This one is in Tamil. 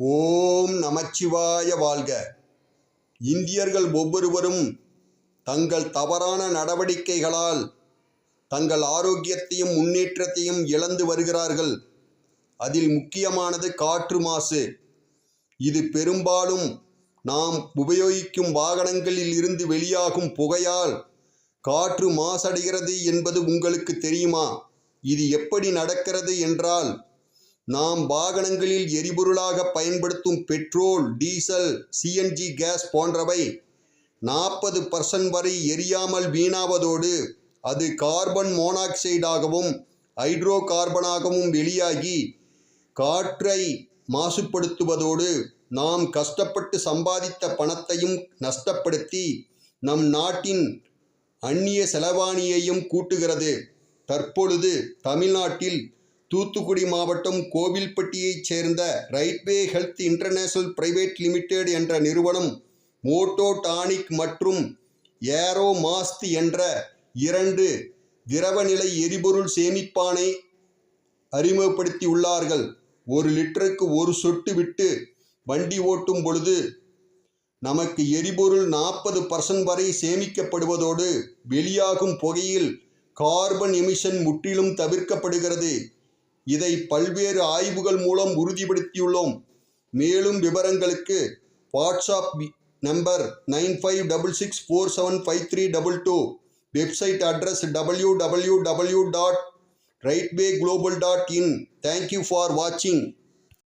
ஓம் நமச்சிவாய வாழ்க. இந்தியர்கள் ஒவ்வொருவரும் தங்கள் தவறான நடவடிக்கைகளால் தங்கள் ஆரோக்கியத்தையும் முன்னேற்றத்தையும் இழந்து வருகிறார்கள். அதில் முக்கியமானது காற்று மாசு. இது பெரும்பாலும் நாம் உபயோகிக்கும் வாகனங்களில் இருந்து வெளியாகும் புகையால் காற்று மாசடைகிறது என்பது உங்களுக்கு தெரியுமா? இது எப்படி நடக்கிறது என்றால் நாம் வாகனங்களில் எரிபொருளாக பயன்படுத்தும் பெட்ரோல் டீசல் சிஎன்ஜி கேஸ் போன்றவை நாற்பது பர்சன்ட் வரை எரியாமல் வீணாவதோடு அது கார்பன் மோனாக்சைடாகவும் ஹைட்ரோ கார்பனாகவும் வெளியாகி காற்றை மாசுபடுத்துவதோடு நாம் கஷ்டப்பட்டு சம்பாதித்த பணத்தையும் நஷ்டப்படுத்தி நம் நாட்டின் அந்நிய செலவாணியையும் கூட்டுகிறது. தற்பொழுது தமிழ்நாட்டில் தூத்துக்குடி மாவட்டம் கோவில்பட்டியைச் சேர்ந்த Rightway health international private limited என்ற நிறுவனம் மோட்டோ டானிக் மற்றும் ஏரோ மாஸ்த் என்ற இரண்டு திரவநிலை எரிபொருள் சேமிப்பானை அறிமுகப்படுத்தியுள்ளார்கள். ஒரு லிட்டருக்கு ஒரு சொட்டு விட்டு வண்டி ஓட்டும் பொழுது நமக்கு எரிபொருள் நாற்பது பர்சன்ட் வரை சேமிக்கப்படுவதோடு வெளியாகும் புகையில் கார்பன் எமிஷன் முற்றிலும் தவிர்க்கப்படுகிறது. இதை பல்வேறு ஆய்வுகள் மூலம் உறுதிப்படுத்தியுள்ளோம். மேலும் விவரங்களுக்கு WhatsApp number nine five double six four seven five three double two website address W W W dot Rightway global dot in. Thank you for வாட்சிங்